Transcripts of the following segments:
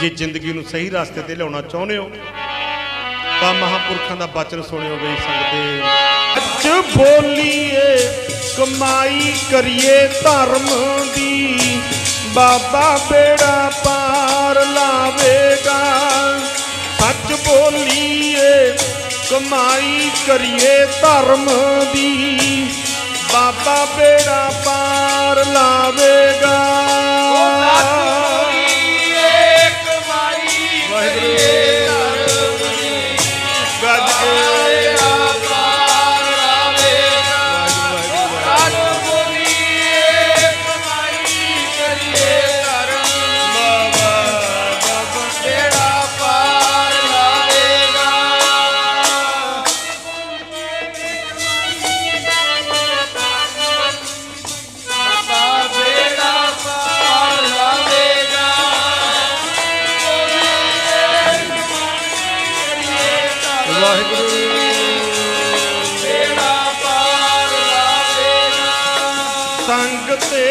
ਜੇ ਜ਼ਿੰਦਗੀ ਨੂੰ ਸਹੀ ਰਸਤੇ ਤੇ ਲਿਆਉਣਾ ਚਾਹੁੰਦੇ ਹੋ, ਤਾਂ ਮਹਾਪੁਰਖਾਂ ਦਾ ਬਚਨ ਸੁਣਿਓ ਬਈ ਸੰਗਤੇ ਅੱਜ ਬੋਲੀਏ, ਕਮਾਈ ਕਰੀਏ ਧਰਮ ਦੀ। ਬਾਬਾ ਬੇੜਾ ਪਾਰ ਲਾਵੇਗਾ। ਸੱਚ ਬੋਲੀਏ, ਕਮਾਈ ਕਰੀਏ ਧਰਮ ਦੀ। ਬਾਬਾ ਬੇੜਾ ਪਾਰ ਲਾਵੇਗਾ। Oh. ਕੇ ਸੰਗ ਤੇ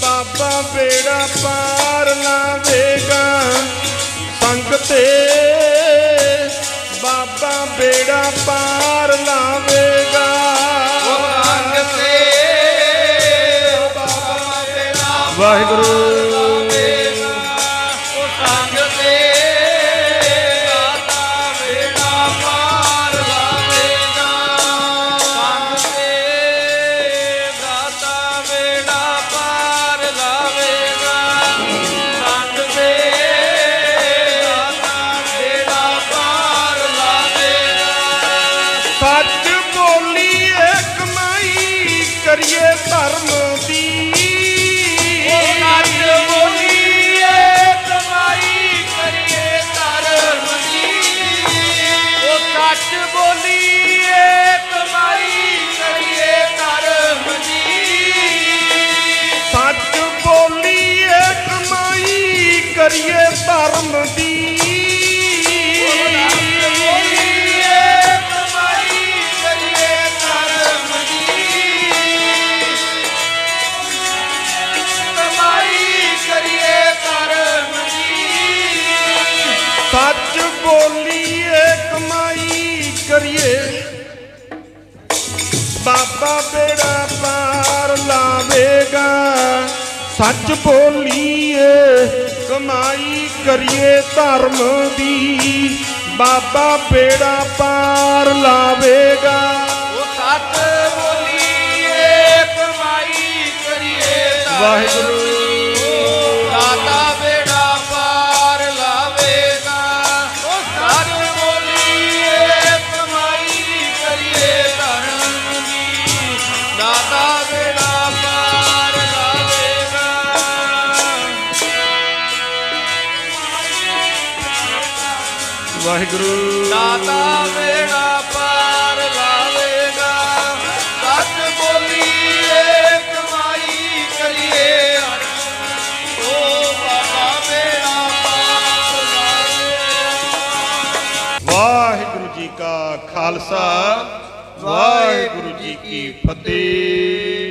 ਬਾਬਾ ਬੇੜਾ ਪਾਰ ਲਾਵੇਗਾ ਸੰਗ ਤੇ ਬਾਬਾ ਬੇੜਾ ਵਾਹਿਗੁਰੂ। ਕਮਾਈ ਕਰੀਏ ਧਰਮ ਦੀ। ਬੋਲੀਏ ਕਰੀਏ ਧਰਮ ਦੀ। ਬਾਬਾ ਬੇੜਾ ਪਾਰ ਲਾਵੇਗਾ। ਸੱਚ ਬੋਲੀਏ ਕਮਾਈ ਕਰੀਏ ਧਰਮ ਦੀ। ਬਾਬਾ ਬੇੜਾ ਪਾਰ ਲਾਵੇਗਾ। ਵਾਹਿਗੁਰੂ ਵਾਹਿਗੁਰੂ। ਦਾਤਾ ਬੇੜਾ ਪਾਰ ਲਾਵੇਗਾ। ਸੱਚ ਬੋਲੀਏ ਕਮਾਈ ਕਰੀਏ। ਓ ਬਾਬਾ ਬੇੜਾ ਪਾਰ ਲਾਵੇਗਾ। ਵਾਹਿਗੁਰੂ ਜੀ ਕਾ ਖਾਲਸਾ ਵਾਹਿਗੁਰੂ ਜੀ ਕੀ ਫਤਿਹ।